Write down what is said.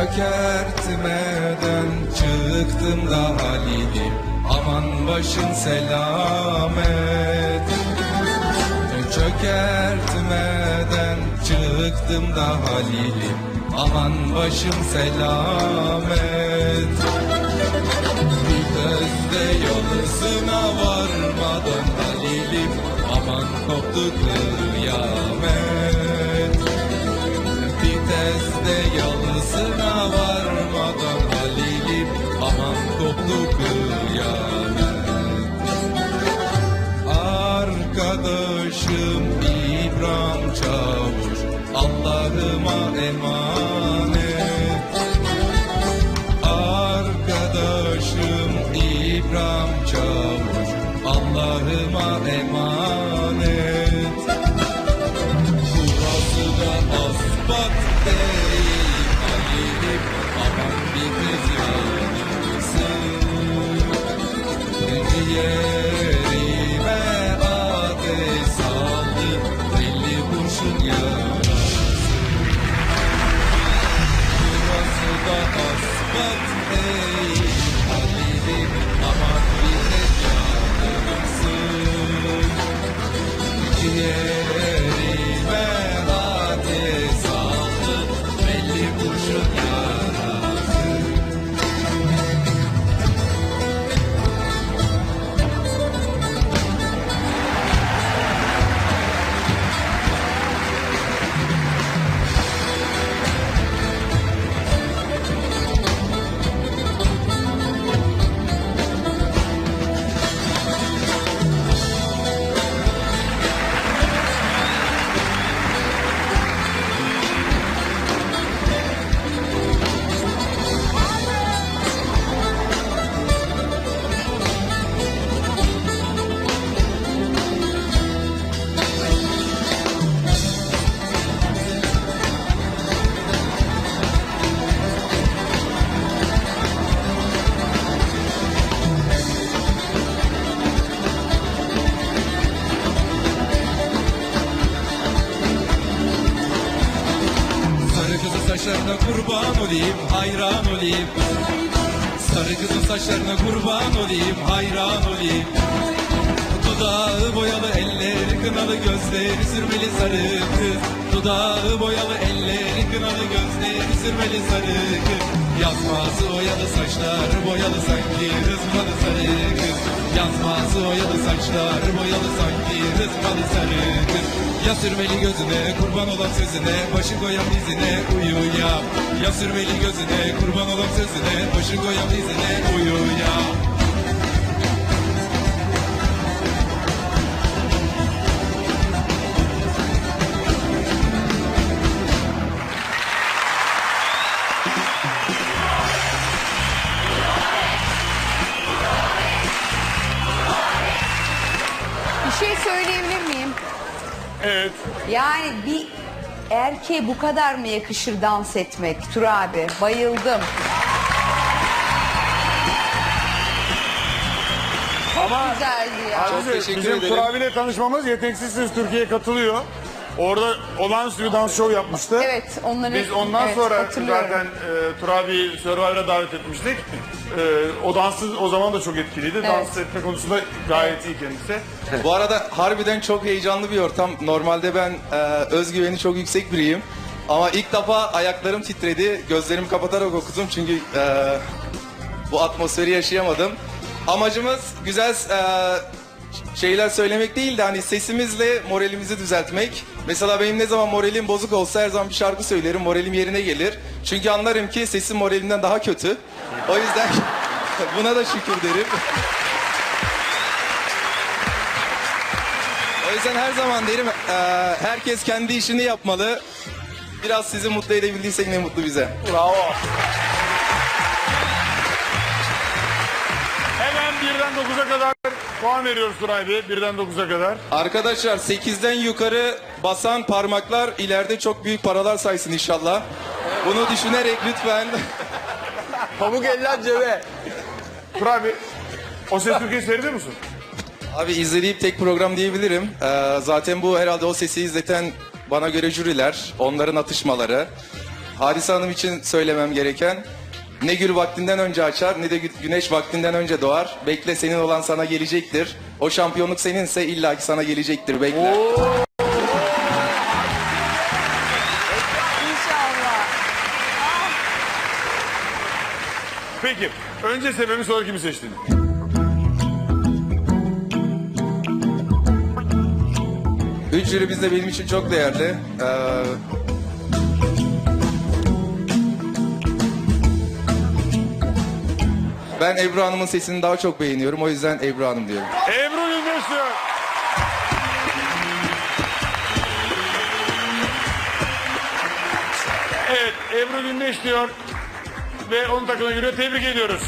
çökertmeden çıktım da Halil'im. Aman başın selamet. Çökertmeden çıktım da Halil'im. Aman başım selamet. Bir gözde yoluna varmadan Halil'im. Aman koptu kıyamet bir tezde yalısına varmadan Halil'im Aman koptu kıyamet. Arkadaşım İbrahim Çavuş Allah'ıma emanet. Arkadaşım İbrahim Çavuş Allah'ıma emanet Ciğerime ateş saldı Belli kurşun yarası. Burası da asfalt değil Halil'im aman bir kez yanılsın saçlarına kurban olayım, hayran olayım. Sarı kızın saçlarına kurban olayım, hayran olayım. Dudağı boyalı, elleri kınalı, gözleri sürmeli sarı kız. Dudağı boyalı, elleri kınalı, gözleri sürmeli sarı kız. Yazması oyalı, saçları boyalı, sanki rızmalı sarı kız. Yazması oyalı, saçları boyalı, sanki rızmalı sarı kız. Ya sürmeli gözüne, kurban olan sözüne, başı koyan dizine uyu ya. Ya sürmeli gözüne, kurban olan sözüne, başı koyan dizine uyu ya. Evet. Yani bir erkeğe bu kadar mı yakışır dans etmek Tur abi? Bayıldım. Ama Güzeldi ya. Azize, teşekkür bizim ederim. Tur abiyle tanışmamız Yeteneksizsiniz Türkiye katılıyor. Orada olağanüstü dans show yapmıştı. Evet onları Biz ondan evet, sonra zaten e, Tur abi Survivor'a davet etmiştik. E, o dansı o zaman da çok etkiliydi. Dans etme konusunda gayet iyi kendisi. Bu arada harbiden çok heyecanlı bir ortam. Normalde ben e, özgüveni çok yüksek biriyim. Ama ilk defa ayaklarım titredi. Gözlerimi kapatarak okudum çünkü e, bu atmosferi yaşayamadım. Amacımız güzel e, şeyler söylemek değil de hani sesimizle moralimizi düzeltmek. Mesela benim ne zaman moralim bozuk olsa her zaman bir şarkı söylerim, moralim yerine gelir. Çünkü anlarım ki sesim moralimden daha kötü. O yüzden buna da şükür derim. O yüzden her zaman derim eee, herkes kendi işini yapmalı. Biraz sizi mutlu edebildiysek ne mutlu bize. Bravo. Hemen birden 9'a kadar puan veriyoruz Tur abi. Birden 9'a kadar. Arkadaşlar 8'den yukarı basan parmaklar ileride çok büyük paralar saysın inşallah. Bunu düşünerek lütfen Pamuk eller cebe. Tur abi o ses Türkiye seyrediyor musun? Abi izlediğim tek program diyebilirim. Ee, zaten bu herhalde o sesi izleten bana göre jüriler, onların atışmaları. Harise Hanım için söylemem gereken Ne gül vaktinden önce açar ne de gü- güneş vaktinden önce doğar. Bekle senin olan sana gelecektir. O şampiyonluk seninse illaki sana gelecektir bekle. İnşallah. Peki. Önce sebebi sonra kimi seçtin? Üç jürimiz de benim için çok değerli. Ee, ben Ebru Hanım'ın sesini daha çok beğeniyorum. O yüzden Ebru Hanım diyorum. Ebru diyor. Evet Ebru Gündeş diyor. Ve onun takımına giriyor. Tebrik ediyoruz.